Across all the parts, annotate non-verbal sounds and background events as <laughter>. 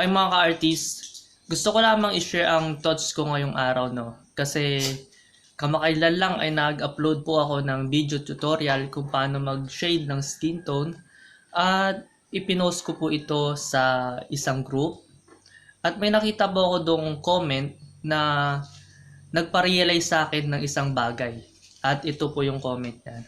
Hi mga ka-artist, gusto ko lamang i-share ang thoughts ko ngayong araw no. Kasi kamakailan lang ay nag-upload po ako ng video tutorial kung paano mag-shade ng skin tone at ipinost ko po ito sa isang group. At may nakita po ako dong comment na nagpa-realize sa akin ng isang bagay. At ito po yung comment niya.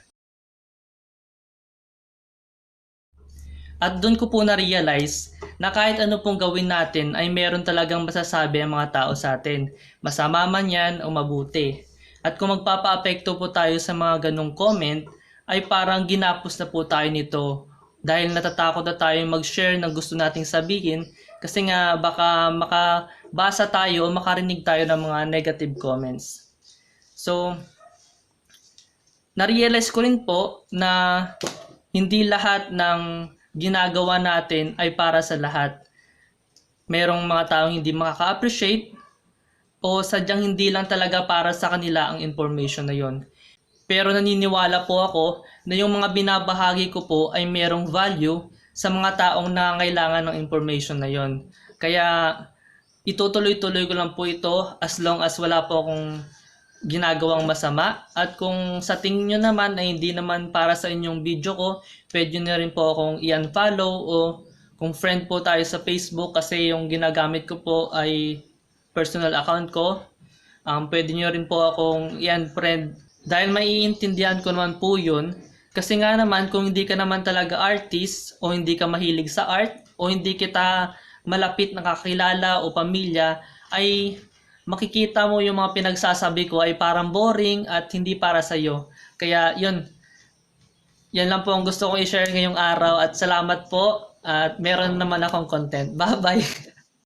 At doon ko po na-realize na kahit ano pong gawin natin ay meron talagang masasabi ang mga tao sa atin. Masama man yan o mabuti. At kung magpapa-apekto po tayo sa mga ganong comment, ay parang ginapos na po tayo nito dahil natatakot na tayo mag-share ng gusto nating sabihin kasi nga baka makabasa tayo o makarinig tayo ng mga negative comments. So, na-realize ko rin po na hindi lahat ng ginagawa natin ay para sa lahat. Merong mga taong hindi makaka-appreciate o sadyang hindi lang talaga para sa kanila ang information na yon. Pero naniniwala po ako na yung mga binabahagi ko po ay merong value sa mga taong nangangailangan ng information na yon. Kaya itutuloy-tuloy ko lang po ito as long as wala po akong ginagawang masama. At kung sa tingin nyo naman ay hindi naman para sa inyong video ko, pwede nyo rin po akong i-unfollow o kung friend po tayo sa Facebook kasi yung ginagamit ko po ay personal account ko. Um, pwede nyo rin po akong i-unfriend dahil maiintindihan ko naman po yun. Kasi nga naman kung hindi ka naman talaga artist o hindi ka mahilig sa art o hindi kita malapit na kakilala o pamilya ay makikita mo yung mga pinagsasabi ko ay parang boring at hindi para sa iyo. Kaya yun, yan lang po ang gusto kong i-share ngayong araw at salamat po at meron naman akong content. <laughs> Bye-bye!